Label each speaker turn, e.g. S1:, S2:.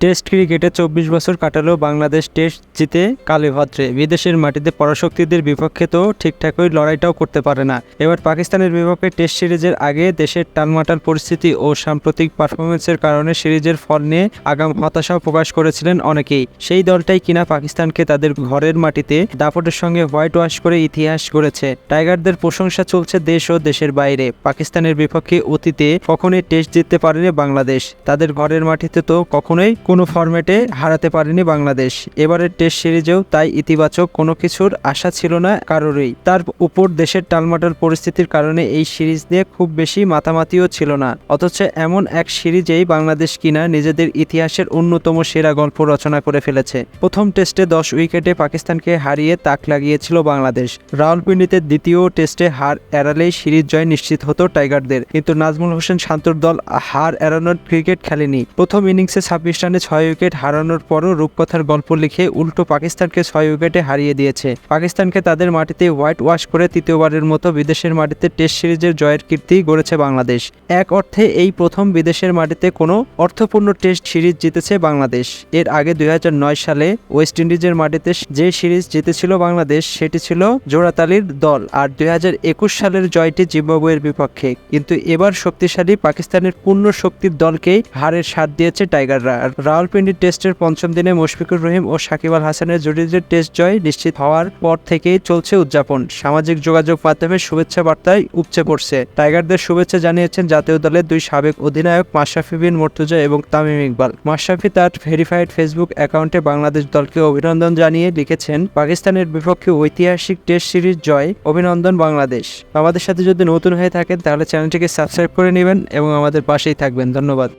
S1: Test ক্রিকেটে চব্বিশ বছর কাটালেও বাংলাদেশ টেস্ট জিতে কালীভদ্রে বিদেশের মাটিতে পরাশক্তিদের বিপক্ষে তো ঠিকঠাকই লড়াইটাও করতে পারে না। এবার পাকিস্তানের বিপক্ষে টেস্ট সিরিজের আগে দেশের টালমাটাল পরিস্থিতি ও সাম্প্রতিক পারফরমেন্সের কারণে সিরিজের ফল নিয়ে আগাম হতাশাও প্রকাশ করেছিলেন অনেকেই। সেই দলটাই কিনা পাকিস্তানকে তাদের ঘরের মাটিতে দাপটের সঙ্গে হোয়াইট ওয়াশ করে ইতিহাস গড়েছে। টাইগারদের প্রশংসা চলছে দেশ ও দেশের বাইরে। পাকিস্তানের বিপক্ষে অতীতে কখনোই টেস্ট জিততে পারেনি বাংলাদেশ। তাদের ঘরের মাটিতে তো কখনোই কোনো ফরম্যাটে হারাতে পারেনি বাংলাদেশ। এবারের টেস্ট সিরিজেও তাই ইতিবাচক কোনো কিছুর আশা ছিল না কারোরই। তার উপর দেশের টালমাটাল পরিস্থিতির কারণে এই সিরিজ নিয়ে খুব বেশি মাতামাতিও ছিল না। অথচ এমন এক সিরিজেই বাংলাদেশ কিনা নিজেদের ইতিহাসের অন্যতম সেরা গল্প রচনা করে ফেলেছে। প্রথম টেস্টে দশ উইকেটে পাকিস্তানকে হারিয়ে তাক লাগিয়েছিল বাংলাদেশ। রাওয়ালপিন্ডিতে দ্বিতীয় টেস্টে হার এড়ালেই সিরিজ জয় নিশ্চিত হতো টাইগারদের। কিন্তু নাজমুল হোসেন শান্তর দল হার এড়ানোর ক্রিকেট খেলেনি। প্রথম ইনিংসে ছাব্বিশ রানে ছয় উইকেট হারানোর পরও রূপকথার গল্প লিখে উল্টো পাকিস্তানকে ছয় উইকেটে হারিয়ে দিয়েছে। পাকিস্তানকে তাদের মাটিতে হোয়াইট ওয়াশ করে তৃতীয়বারের মতো বিদেশের মাটিতে টেস্ট সিরিজের জয়ের কীর্তি গড়েছে বাংলাদেশ। এক অর্থে এই প্রথম বিদেশের মাটিতে কোনো অর্থপূর্ণ টেস্ট সিরিজ জিতেছে বাংলাদেশ। এর আগে দুই সালে ওয়েস্ট ইন্ডিজের মাটিতে যে সিরিজ জিতেছিল বাংলাদেশ, সেটি ছিল জোড়াতালির দল আর দুই হাজার একুশ সালের জয়টি জিম্বাবুয়ের বিপক্ষে। কিন্তু এবার শক্তিশালী পাকিস্তানের পূর্ণ শক্তির দলকেই হারের স্বাদ দিয়েছে টাইগাররা। রাওয়ালপিন্ডি টেস্টের পঞ্চম দিনে মুশফিকুর রহিম ও সাকিব আল হাসানের জুটিদের টেস্ট জয় নিশ্চিত হওয়ার পর থেকেই চলছে উদযাপন। সামাজিক যোগাযোগ মাধ্যমে শুভেচ্ছা বার্তায় উপচে পড়ছে। টাইগারদের শুভেচ্ছা জানিয়েছেন জাতীয় দলের দুই সাবেক অধিনায়ক মাশরাফি বিন মর্তুজা এবং তামিম ইকবাল। মাশরাফি তার ভেরিফাইড ফেসবুক অ্যাকাউন্টে বাংলাদেশ দলকে অভিনন্দন জানিয়ে লিখেছেন, পাকিস্তানের বিপক্ষে ঐতিহাসিক টেস্ট সিরিজ জয়, অভিনন্দন বাংলাদেশ। আমাদের সাথে যদি নতুন হয়ে থাকেন তাহলে চ্যানেলটিকে সাবস্ক্রাইব করে নেবেন এবং আমাদের পাশেই থাকবেন। ধন্যবাদ।